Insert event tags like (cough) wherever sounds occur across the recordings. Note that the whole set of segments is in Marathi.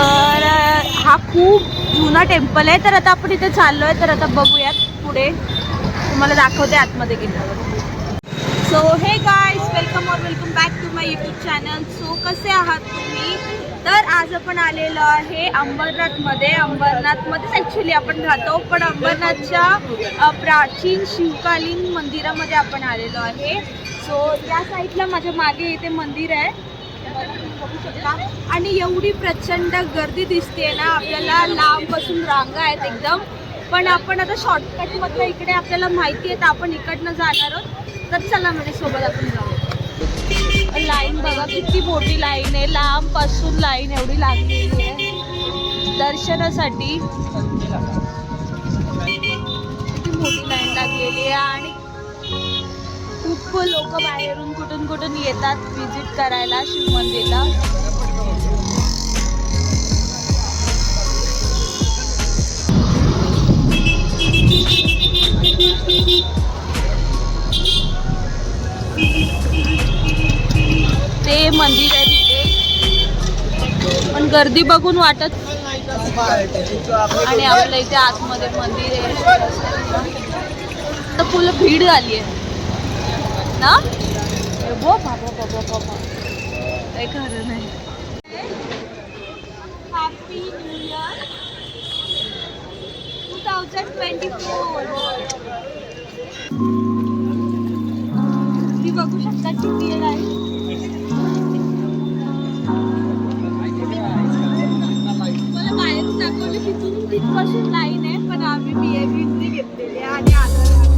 तर हा खूप जुना टेम्पल आहे. तर आता आपण इथे चाललोय. तर आता बघूयात पुढे. तुम्हाला दाखवते आतमध्ये गेल्यावर. सो हे गाईज वेलकम और welcome back to my YouTube channel so कसे आहात तुम्ही? तर आज आपण आलेलो आहे अंबरनाथमध्ये. अंबरनाथमध्येच ॲक्च्युली आपण राहतो. पण अंबरनाथच्या प्राचीन शिवकालीन मंदिरामध्ये आपण आलेलो आहे. सो या साईडला माझ्या मागे इथे मंदिर आहे. बघू शकता आणि एवढी प्रचंड गर्दी दिसते ना आपल्याला लांबपासून रांगा आहेत एकदम. पण आपण आता शॉर्टकटमधलं इकडे आपल्याला माहिती आहे तर आपण इकडनं जाणार आहोत. तर चला म्हणजे सोबत आपण जाऊ. लाईन बघा किती मोठी लाईन आहे. लांबपासून लाईन एवढी लागलेली आहे. दर्शनासाठी किती मोठी लाईन लागलेली आहे. आणि खूप लोक बाहेरून कुठून कुठून येतात व्हिजिट करायला शिव मंदिरला? ते मंदिर आहे तिथे. पण गर्दी बघून वाटत आणि आपल्या इथे आतमध्ये मंदिर आहे. तर फुलं भीड झाली आहे. ना? ए बो बाबा बाबा बाबा काही खरं नाही happy new year two thousand twenty four तुम्ही बघू शकता किती वेळ आहे मला बाहेरून दाखवलं तिथून तिथपासून लाईन आहे पण आम्ही बी एंट्री घेतलेली आहे. आणि आलो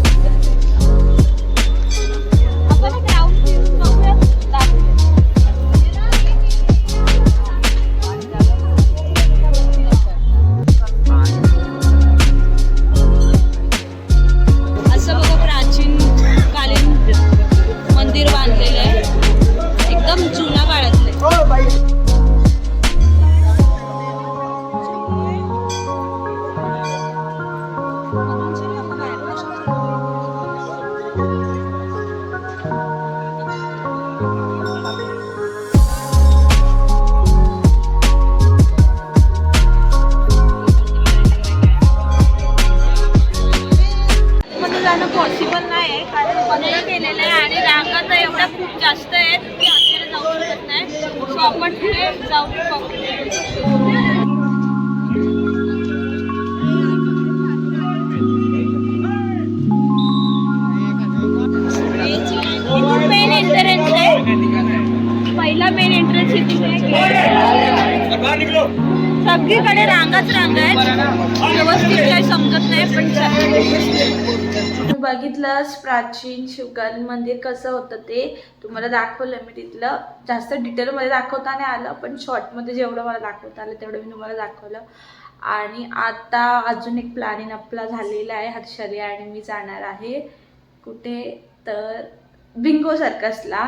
सगळीकडे रांगाच रांगा आहेत. व्यवस्थित काही समजत नाही पण बघितलंच प्राचीन शिवकालीन मंदिर कसं होतं ते? तुम्हाला दाखवलं मी तिथलं. जास्त डिटेलमध्ये दाखवता नाही आलं पण शॉर्टमध्ये जेवढं मला दाखवता आलं तेवढं मी तुम्हाला दाखवलं. आणि आता अजून एक प्लॅनिंग आपला झालेला आहे हर्षाली आणि मी जाणार आहे. कुठे? तर बिंगो सर्कसला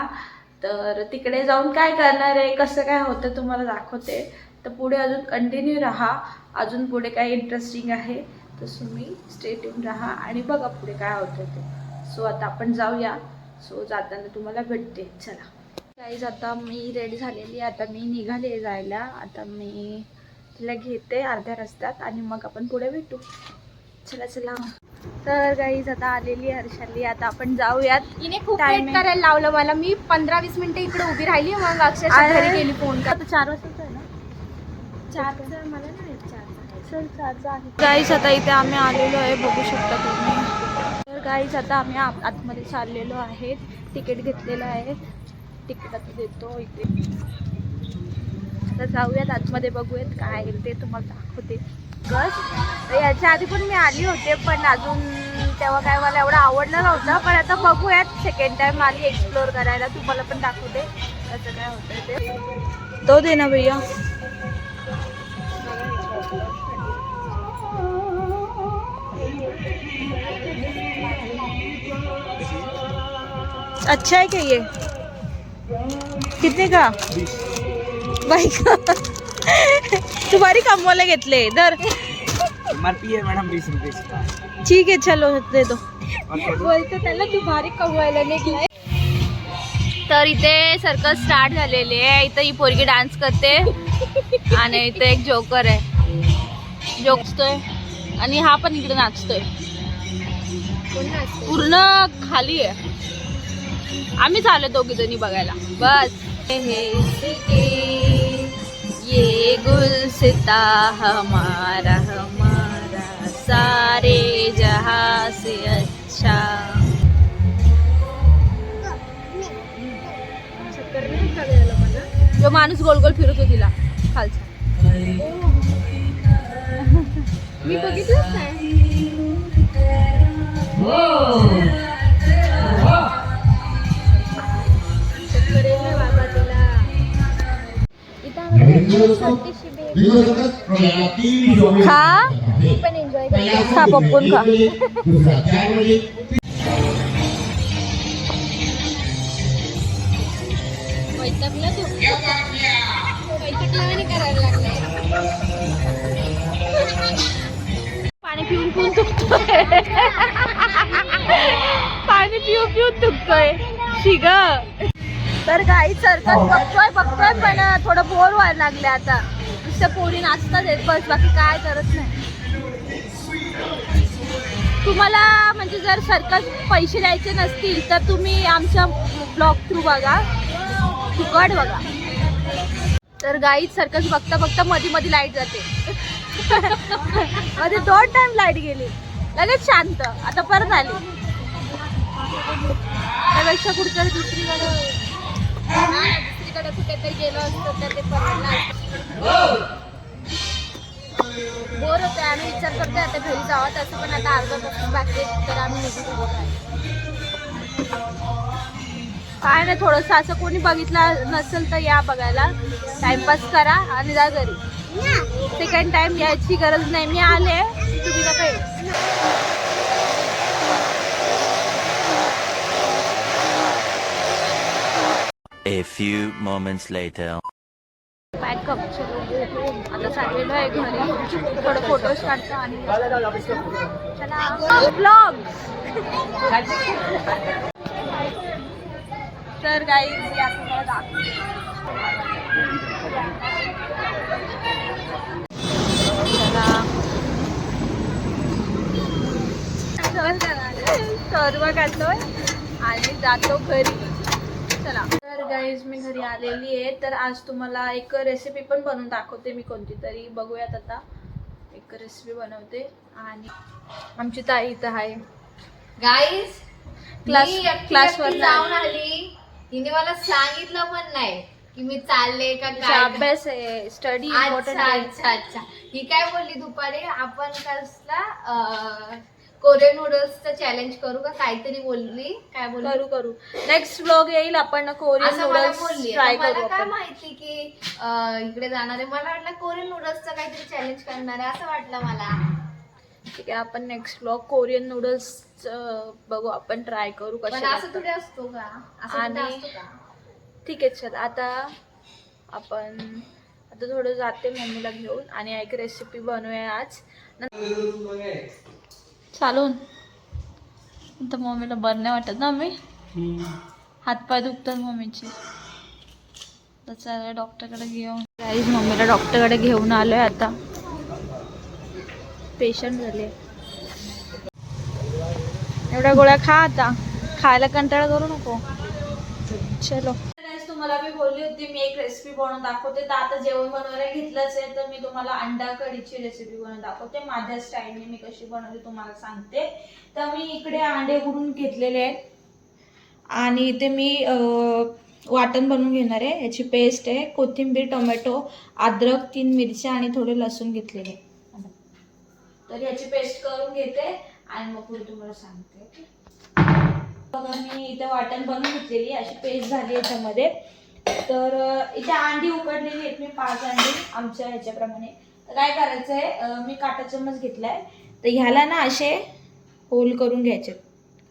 तर तिकडे जाऊन काय करणार आहे? कसं काय होतं? तुम्हाला दाखवते. तर पुढे अजून कंटिन्यू राहा. अजून पुढे काय इंटरेस्टिंग आहे तर तुम्ही स्टेट येऊन राहा आणि बघा पुढे काय होतं ते. सो आता आपण जाऊया. सो जाताना तुम्हाला भेटते. चला. काहीच आता मी रेडी झालेली आता मी निघाले जायला. आता मी तिला घेते अर्ध्या रस्त्यात आणि मग आपण पुढे भेटू. चला चला. तर गाईज आता आलेली हर्षाली. आता आपण जाऊयात. हिने खूप वेट. करायला लावलं मला. मी पंधरा वीस मिनिटं इकडे उभी राहिली मग अक्षरशः. घरी गेली फोन आता चार वाजता आहे ना चार मला नाही चार चल चारचा आहे गाईस आता इथे आम्ही आलेलो आहे बघू शकता तुम्ही. तर गाईस आता आम्ही आत- आतमध्ये चाललेलो आहे तिकीट घेतलेलं आहे. तिकीट आता देतो इथे. आता जाऊयात आतमध्ये बघूयात काय ते तुम्हाला दाखवते. बस याच्या आधी पण मी आली होते पण अजून तेव्हा काय मला एवढं आवडलं नव्हतं. पण आता बघूयात सेकंड टाइम आली एक्सप्लोअर करायला. तुम्हाला पण दाखवते कसं काय होतं ते. तो दे ना भैया. अच्छा है क्या ये? कितने का? बाई का। तुम्हारी कमवाला घेतले दर एमआरपी है मैडम बीस रुपये ठीक है चलो दे दो। बोलतो त्याला तू भारी कमवायला निघलाय तर इथे सर्कस स्टार्ट झालेली आहे इथं ही पोरगी डान्स करते. आणि इथे एक जोकर आहे. जोकतोय आणि हा पण इकडे नाचतोय. पूर्ण खाली आहे. आम्हीच आलो दोघी जणी बघायला. बस. हे ये गुलसिता हमारा हमारा सारे जहां से अच्छा। जो माणूस गोल गोल फिरतो तिला. खालचा. मी बघितलंच नाही. खा. पण एन्जॉय खा पप्पून खा. (laughs) (laughs) दुखतोय. पाणी पिऊन पिऊन दुखतोय. शिग. तर काही सर्कस बघतोय बघतोय पण थोडं बोर व्हायला लागले आता. नुसत्या पोरी नाचतात येत बस बाकी काय करत नाही. तुम्हाला म्हणजे जर सर्कस पैसे द्यायचे नसतील तर तुम्ही आमच्या ब्लॉग थ्रू बघा. फुकट बघा. तर गाईत सर्कस बघता बघता मधी मधी लाइट जाते. मध्ये दोन टाइम लाइट गेली. लगेच शांत. आता परत आली. त्यापेक्षा कुठेतरी दुसरीकडे दुसरीकडे कुठेतरी गेलो असतो तर ते परवडलं बोर होते. आम्ही विचार करतोय आता घरी जावं. तसं पण आता अर्धा तास बाकी तर आम्ही निघून काय नाही थोडंसं असं कोणी बघितलं नसेल तर या बघायला. टाइमपास करा आणि जा घरी. सेकंड टाइम यायची गरज नाही. मी आले. तुम्ही नका. A few moments later. Pack up आता चाललेलो आहे घरी. थोडं फोटोज काढतो आणि चला. ब्लॉग तर काही तुम्हाला दाखवते चला सर्व आणि जातो घरी. चला. तर गाईज मी घरी आलेली आहे. तर आज तुम्हाला एक रेसिपी पण बनवून दाखवते मी कोणती तरी. बघूयात आता. एक रेसिपी बनवते. आणि आमची ताई इथं आहे. गाईज एकटी class वर जाऊन आली. हिने मला सांगितलं पण नाही की मी चालले का काय. अभ्यास आहे. स्टडी अच्छा अच्छा अच्छा. ही काय बोलली दुपारी? आपण कसला कोरियन नूडल्सचं चॅलेंज करू का? काहीतरी बोलली? काय बोलली? करू करू. नेक्स्ट ब्लॉग येईल आपण कोरियन असं मला नूडल्स बोलली. ट्राय करू काय आपण. माहिती की अं, इकडे जाणार आहे. मला वाटलं कोरियन नूडल्सचं काहीतरी चॅलेंज करणार आहे. असं वाटलं मला. ठीक आहे आपण नेक्स्ट ब्लॉग कोरियन नूडल्स बघू आपण ट्राय करू पण कसे असं थोडी असतो का? असं कुठे आणि- असतो का? ठीक आहे चल. आता आपण आता थोडं जाते मम्मीला घेऊन. आणि एक रेसिपी बनवूया आज. चालून. तर मम्मीला बरं नाही वाटत ना मम्मी हातपाय दुखतात मम्मीचे. तर चला डॉक्टरकडे घेऊन. गाईज मम्मीला डॉक्टरकडे घेऊन आलोय आता. पेशंट झाले. एवढ्या गोळ्या खा आता. खायला कंटाळा करू नको. चलो. मला तुम्हाला मी बोलली होती मी एक रेसिपी बनवून दाखवते. तर आता जेवण बनवायला घेतलंच आहे तर मी तुम्हाला अंडा कढीची रेसिपी बनवून दाखवते. माझ्या स्टाईलने मी कशी बनवते तुम्हाला सांगते. तर मी इकडे अंडे उडून घेतलेले आहेत. आणि इथे मी वाटण बनवून घेणार आहे. याची पेस्ट आहे कोथिंबीर टोमॅटो अद्रक तीन मिरच्या आणि थोडे लसूण घेतलेले तर याची पेस्ट करून घेते आणि मग पुढे तुम्हाला सांगते? बघा मी इथे वाटण बनवून घेतलेली अशी पेस्ट झाली याच्यामध्ये. तर इथे अंडी उकडलेली आहेत. मी पाच अंडी आमच्या ह्याच्याप्रमाणे. काय करायचं आहे मी काटा चम्मच घेतलाय. तर ह्याला ना असे होल करून घ्यायचे.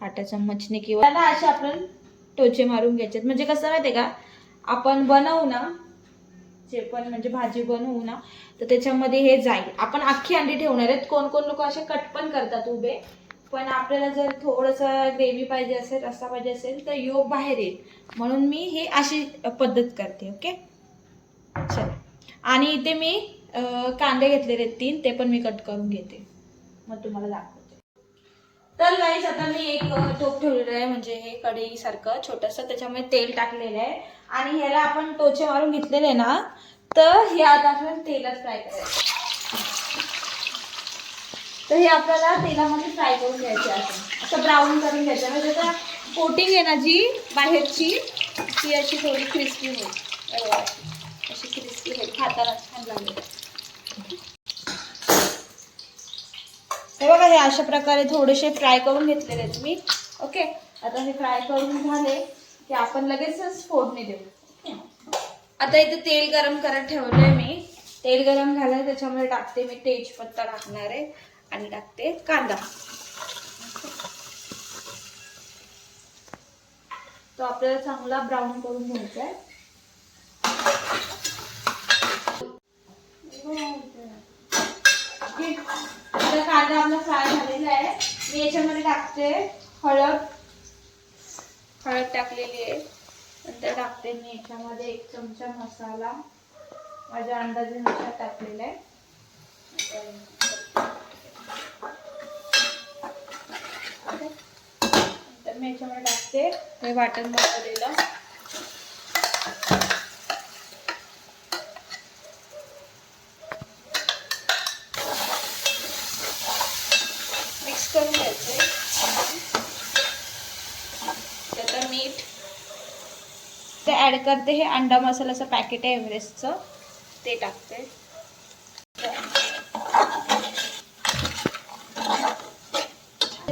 काटा चम्मचने किंवा ना असे आपण टोचे मारून घ्यायचे. म्हणजे कसं माहिती का? आपण बनवू ना जे पण म्हणजे भाजी बनवू ना तर त्याच्यामध्ये हे जाईल. आपण अख्खी अंडी ठेवणार आहेत. कोण कोण लोक असे कट पण करतात उभे. पण आपल्याला जर थोडंसं ग्रेव्ही पाहिजे असेल रस्सा पाहिजे असेल तर योग बाहेर येईल. म्हणून मी हे अशी पद्धत करते ओके? चला. आणि इथे मी कांदे घेतलेले आहेत तीन ते पण मी कट करून घेते. मग तुम्हाला दाखवते. तर गाईस आता मी एक टोप ठेवलेलं आहे म्हणजे हे कढईसारखं छोटंसं त्याच्यामध्ये तेल टाकलेलं आहे. आणि ह्याला आपण टोचे मारून घेतलेले ना तर हे आता आपल्याला तेलात फ्राय करायचं. तर हे आपल्याला तेलामध्ये फ्राय करून घ्यायचे असं असं ब्राऊन करून घ्यायचं म्हणजे त्याचा कोटिंग आहे ना जी बाहेरची ती अशी थोडी क्रिस्पी होईल. अशी क्रिस्पी होईल. खाताना छान लागेल. हे बघा हे अशा प्रकारे थोडेसे फ्राय करून घेतलेले आहेत मी. ओके आता हे फ्राय करून झाले की आपण लगेचच फोडणी देऊ. आता इथे तेल गरम करत ठेवलंय मी. तेल गरम झालं त्याच्यामध्ये टाकते मी. तेजपत्ता टाकणार आहे. आणि टाकते कांदा. तो आपल्याला चांगला ब्राऊन करून घ्यायचा आहे. आता कांदा आपला फ्राय झालेला आहे. मी याच्यामध्ये टाकते हळद. हळद टाकलेली आहे. नंतर टाकते मी याच्यामध्ये एक चमचा मसाला. माझ्या अंदाजेनुसार टाकलेला आहे नंतर मी याच्यामध्ये टाकते. हे वाटण बनवलेलं मिक्स करून घ्यायचे त्याचं मीठ. ते ॲड करते हे अंडा मसाल्याचं पॅकेट आहे एव्हरेस्टचं. ते टाकते.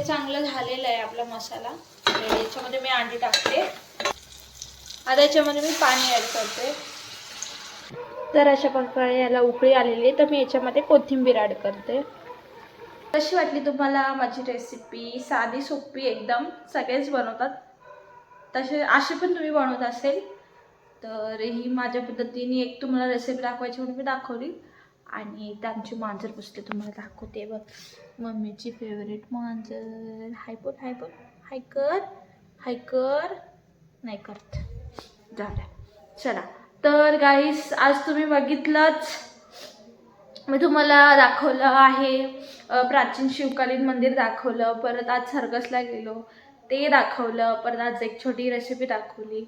चांगलं झालेलं आहे आपला मसाला. याच्यामध्ये मी अंडी टाकते. आता याच्यामध्ये मी पाणी ॲड करते. तर अशा प्रकारे याला उकळी आलेली आहे. तर मी याच्यामध्ये कोथिंबीर ॲड करते. कशी वाटली तुम्हाला माझी रेसिपी साधी सोपी एकदम. सगळेच बनवतात. तसे असे पण तुम्ही बनवत असेल. तर ही माझ्या पद्धतीने एक तुम्हाला रेसिपी दाखवायची म्हणून मी दाखवली. आणि त्यांची मांजर पुसते तुम्हाला दाखवते. बघ. मम्मीची फेवरेट मांजर. हाय बोल हाय हायकर हाय कर हाय कर. नाही करत. झालं चला. तर गाईस आज तुम्ही बघितलंच. मी तुम्हाला दाखवलं आहे प्राचीन शिवकालीन मंदिर दाखवलं परत आज सर्कसला गेलो ते दाखवलं परत आज एक छोटी रेसिपी दाखवली.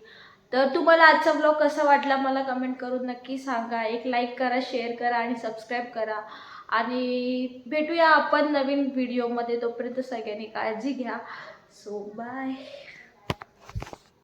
तर तुम्हाला आजचा ब्लॉग कसा वाटला मला कमेंट करून नक्की सांगा. एक लाईक करा शेअर करा आणि सबस्क्राईब करा. आणि भेटूया आपण नवीन व्हिडिओमध्ये तोपर्यंत सगळ्यांनी काळजी घ्या. So bye